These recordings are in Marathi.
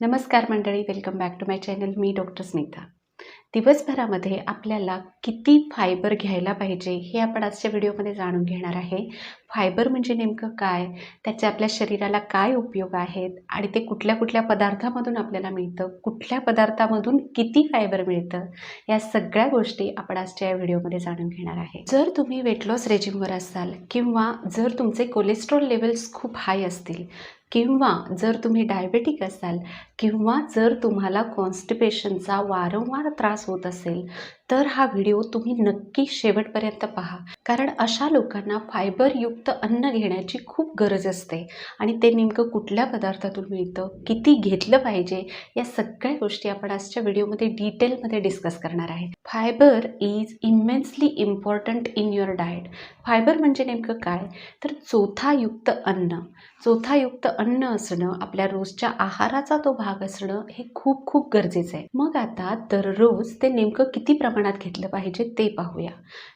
नमस्कार मंडळी welcome back to my channel me doctor Smita. दिवसभरामध्ये आपल्याला किती फायबर घ्यायला पाहिजे हे आपण आजच्या व्हिडिओमध्ये जाणून घेणार आहे. फायबर म्हणजे नेमकं काय? त्याचे आपल्या शरीराला काय उपयोग आहेत? आणि ते कुठल्या कुठल्या पदार्थामधून आपल्याला मिळतं? कुठल्या पदार्थामधून किती फायबर मिळतं? या सगळ्या गोष्टी आपण आजच्या या व्हिडिओमध्ये जाणून घेणार आहे. जर तुम्ही वेट लॉस रेजिमवर असाल किंवा जर तुमचे कोलेस्ट्रॉल लेवल्स खूप हाय असतील किंवा जर तुम्ही डायबेटिक असाल किंवा जर तुम्हाला कॉन्स्टिपेशनचा वारंवार त्रास होत असेल तर हा व्हिडिओ तुम्ही नक्की शेवटपर्यंत पहा. कारण अशा लोकांना फायबरयुक्त अन्न घेण्याची खूप गरज असते. आणि ते नेमकं कुठल्या पदार्थातून मिळतं किती घेतलं पाहिजे या सगळ्या गोष्टी आपण आजच्या व्हिडिओमध्ये डिटेलमध्ये डिस्कस करणार आहे. Fibre is immensely important in your diet. Fibre म्हणजे नेमकं काय? तर चोथायुक्त अन्न. चोथायुक्त अन्न असणं आपल्या रोजच्या आहाराचा तो भाग असणं हे खूप खूप गरजेचं आहे. मग आता दररोज ते नेमकं किती प्रमाणात घेतलं पाहिजे ते पाहूया.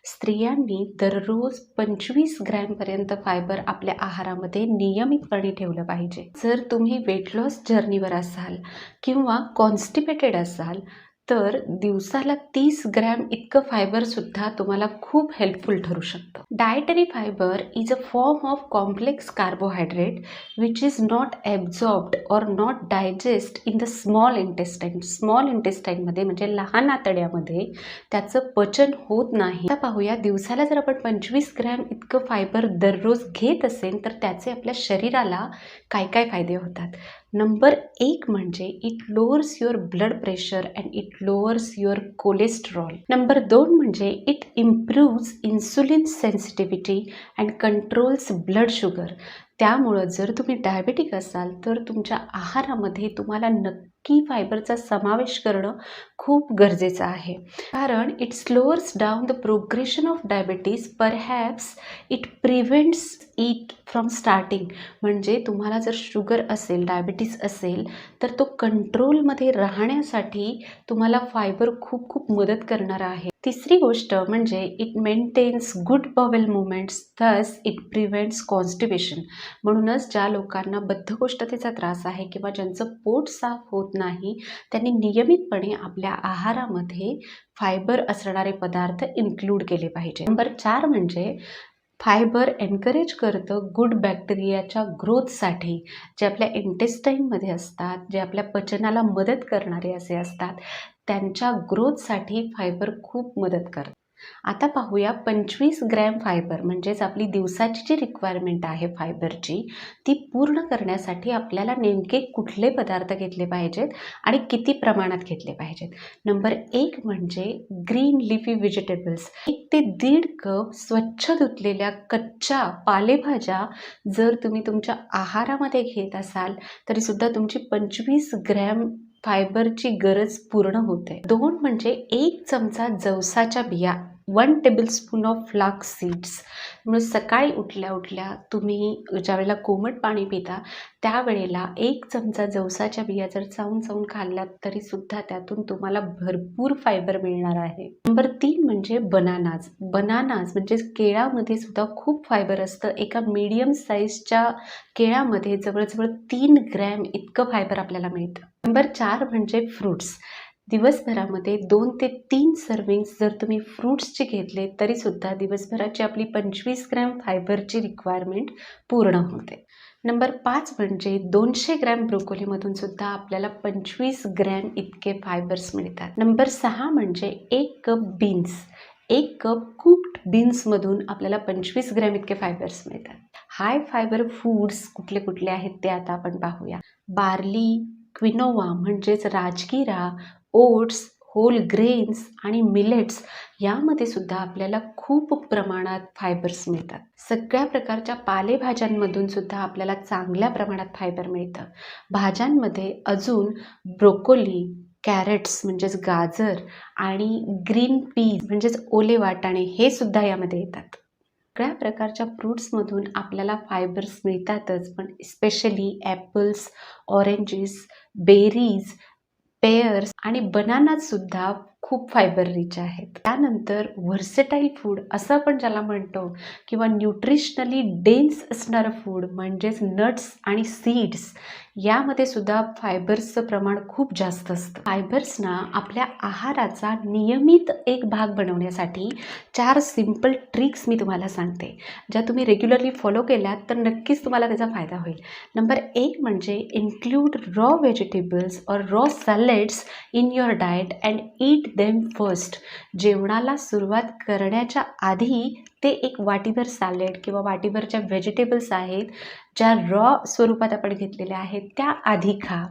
स्त्रियांनी दररोज पंचवीस ग्रॅमपर्यंत फायबर आपल्या आहारामध्ये नियमितपणे ठेवलं पाहिजे. जर तुम्ही वेट लॉस जर्नीवर असाल किंवा कॉन्स्टिपेटेड असाल तर दिवसाला तीस ग्रॅम इतकं फायबरसुद्धा तुम्हाला खूप हेल्पफुल ठरू शकतं. Dietary fibre is a form of complex carbohydrate which is not absorbed or not digest in the small intestine small इंटेस्टाईनमध्ये म्हणजे लहान आतड्यामध्ये त्याचं पचन होत नाही. आता पाहूया दिवसाला जर आपण पंचवीस ग्रॅम इतकं फायबर दररोज घेत असेल तर त्याचे आपल्या शरीराला काय काय फायदे होतात? नंबर एक म्हणजे it lowers your blood pressure and it lowers your cholesterol number दोन म्हणजे it improves insulin sensitivity and controls blood sugar त्यामुळं जर तुम्ही डायबेटिक असाल तर तुमच्या आहारामध्ये तुम्हाला नक्की की फायबरचा समावेश करणं खूप गरजेचं आहे. कारण it slowers down the progression of diabetes perhaps it prevents it from starting म्हणजे तुम्हाला जर शुगर असेल डायबिटीस असेल तर तो कंट्रोलमध्ये राहण्यासाठी तुम्हाला फायबर खूप खूप मदत करणार आहे. तिसरी गोष्ट म्हणजे it maintains good bowel movements thus it prevents constipation म्हणूनच ज्या लोकांना बद्धकोष्ठतेचा त्रास आहे किंवा ज्यांचं पोट साफ होत नाही. त्यांनी नियमितपणे आपल्या आहारामध्ये फायबर असणारे पदार्थ इन्क्लूड केले पाहिजे. नंबर चार म्हणजे फायबर एनकरेज करतं गुड बॅक्टेरियाच्या ग्रोथसाठी जे आपल्या इंटेस्टाईनमध्ये असतात जे आपल्या पचनाला मदत करणारे असे असतात त्यांच्या ग्रोथसाठी फायबर खूप मदत करतं. आता पाहूया पंचवीस ग्रॅम फायबर म्हणजेच आपली दिवसाची जी रिक्वायरमेंट आहे फायबरची ती पूर्ण करण्यासाठी आपल्याला नेमके कुठले पदार्थ घेतले पाहिजेत आणि किती प्रमाणात घेतले पाहिजेत. नंबर एक म्हणजे ग्रीन लिफी व्हेजिटेबल्स एक ते दीड कप स्वच्छ धुतलेल्या कच्च्या पालेभाज्या जर तुम्ही तुमच्या आहारामध्ये घेत असाल तरीसुद्धा तुमची पंचवीस ग्रॅम फायबरची गरज पूर्ण होते. दोन म्हणजे एक चमचा जवसाच्या बिया. One tablespoon of flax seeds म्हणून सकाळी उठल्या उठल्या तुम्ही ज्यावेळेला कोमट पाणी पिता त्यावेळेला एक चमचा जवसाच्या बिया जर चावून चावून खाल्ल्यात तरीसुद्धा त्यातून तुम्हाला भरपूर फायबर मिळणार आहे. नंबर तीन म्हणजे बनानाज बनानाज म्हणजे केळामध्ये सुद्धा खूप फायबर असतं. एका मीडियम साईजच्या केळामध्ये जवळजवळ तीन ग्रॅम इतकं फायबर आपल्याला मिळतं. नंबर चार म्हणजे फ्रूट्स दिवसभरामध्ये दोन ते तीन सर्विंग्स जर तुम्ही फ्रूट्सचे घेतले तरीसुद्धा दिवसभराची आपली पंचवीस ग्रॅम फायबरची रिक्वायरमेंट पूर्ण होते. नंबर पाच म्हणजे दोनशे ग्रॅम ब्रोकोलीमधून सुद्धा आपल्याला पंचवीस ग्रॅम इतके फायबर्स मिळतात. नंबर सहा म्हणजे एक कप बीन्स एक कप कुक्ड बीन्समधून आपल्याला पंचवीस ग्रॅम इतके फायबर्स मिळतात. हाय फायबर फूड्स कुठले कुठले आहेत ते आता आपण पाहूया. बार्ली क्विनोवा म्हणजेच राजगिरा ओट्स होल ग्रेन्स आणि मिलेट्स यामध्ये सुद्धा आपल्याला खूप प्रमाणात फायबर्स मिळतात. सगळ्या प्रकारच्या पालेभाज्यांमधून सुद्धा आपल्याला चांगल्या प्रमाणात फायबर मिळतं. भाज्यांमध्ये अजून ब्रोकोली कॅरेट्स म्हणजेच गाजर आणि ग्रीन पीज म्हणजेच ओले वाटाणे हे सुद्धा यामध्ये येतात. सगळ्या प्रकारच्या फ्रूट्समधून आपल्याला फायबर्स मिळतातच पण specially apples oranges berries pears आणि बनानात सुद्धा खूप फायबर रिच आहेत. त्यानंतर व्हर्सेटाईल फूड असं आपण ज्याला म्हणतो किंवा न्यूट्रिशनली डेन्स असणारं फूड म्हणजेच नट्स आणि सीड्स यामध्ये सुद्धा फायबर्सचं प्रमाण खूप जास्त असतं. फायबर्सना आपल्या आहाराचा नियमित एक भाग बनवण्यासाठी चार सिंपल ट्रिक्स मी तुम्हाला सांगते. ज्या तुम्ही रेग्युलरली फॉलो केल्यात तर नक्कीच तुम्हाला त्याचा फायदा होईल. नंबर एक म्हणजे इन्क्लूड रॉ व्हेजिटेबल्स और raw salads in your diet and eat them first जेवणाला सुरुवात करण्याच्या आधी ते एक वाटीभर सॅलेड किंवा वाटीभर ज्या व्हेजिटेबल्स आहेत ज्या रॉ स्वरूपात आपण घेतलेल्या आहेत त्या आधी खा.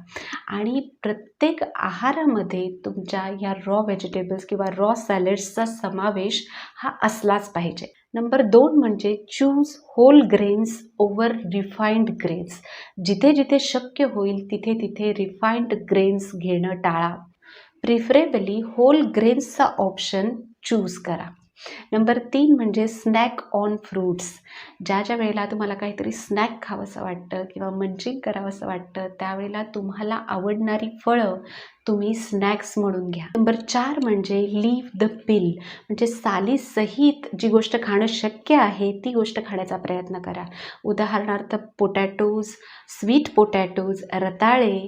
आणि प्रत्येक आहारामध्ये तुमच्या या रॉ व्हेजिटेबल्स किंवा रॉ सॅलेड्सचा समावेश हा असलाच पाहिजे. नंबर दोन म्हणजे choose whole grains over refined grains जिथे जिथे शक्य होईल तिथे तिथे रिफाईंड ग्रेन्स घेणं टाळा. प्रिफरेबली होल ग्रेन्सचा ऑप्शन चूज करा. नंबर तीन म्हणजे स्नॅक ऑन फ्रूट्स. ज्या ज्या वेळेला तुम्हाला काहीतरी स्नॅक खावंसं वाटतं किंवा मंचिंग करावंसं वाटतं त्यावेळेला तुम्हाला आवडणारी फळं तुम्ही स्नॅक्स म्हणून घ्या. नंबर चार म्हणजे लीव द पिल म्हणजे सालीसहित जी गोष्ट खाणं शक्य आहे ती गोष्ट खाण्याचा प्रयत्न करा. उदाहरणार्थ पोटॅटोज स्वीट पोटॅटोज रताळे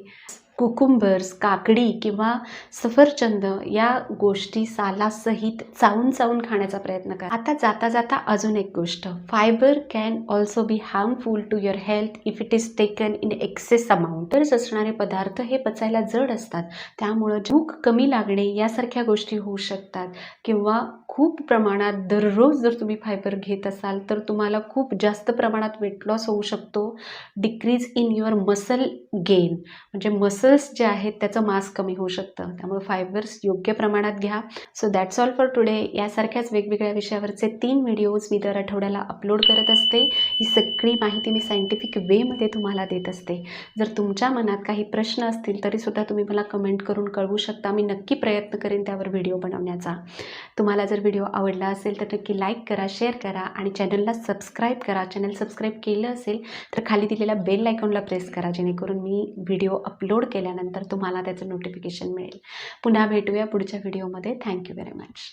कुकुंबर्स काकडी किंवा सफरचंद या गोष्टी सालासहित चावून चावून खाण्याचा प्रयत्न करा. आता जाता जाता अजून एक गोष्ट. Fibre can also be harmful to your health if it is taken in excess amount तरच असणारे पदार्थ हे पचायला जड असतात. त्यामुळं भूक कमी लागणे यासारख्या गोष्टी होऊ शकतात. किंवा खूप प्रमाणात दररोज जर तुम्ही फायबर घेत असाल तर तुम्हाला खूप जास्त प्रमाणात वेट लॉस होऊ शकतो. Decrease in your muscle gain म्हणजे मसल्स जे आहेत त्याचं मास कमी होऊ शकतं. त्यामुळे फायबर्स योग्य प्रमाणात घ्या. So that's all for today यासारख्याच वेगवेगळ्या विषयावरचे तीन व्हिडिओज मी दर आठवड्याला अपलोड करत असते. ही सगळी माहिती मी सायंटिफिक वेमध्ये तुम्हाला देत असते. जर तुमच्या मनात काही प्रश्न असतील तरीसुद्धा तुम्ही मला कमेंट करून कळवू शकता. मी नक्की प्रयत्न करेन त्यावर व्हिडिओ बनवण्याचा. तुम्हाला जर व्हिडिओ आवडला असेल तर नक्की लाईक करा शेअर करा आणि चॅनलला सबस्क्राईब करा. चॅनल सबस्क्राईब केलं असेल तर खाली दिलेल्या बेल आयकॉनला प्रेस करा जेणेकरून मी व्हिडिओ अपलोड केल्यानंतर तुम्हाला त्याचं नोटिफिकेशन मिळेल. पुन्हा भेटूया पुढच्या व्हिडिओमध्ये थँक्यू व्हेरी मच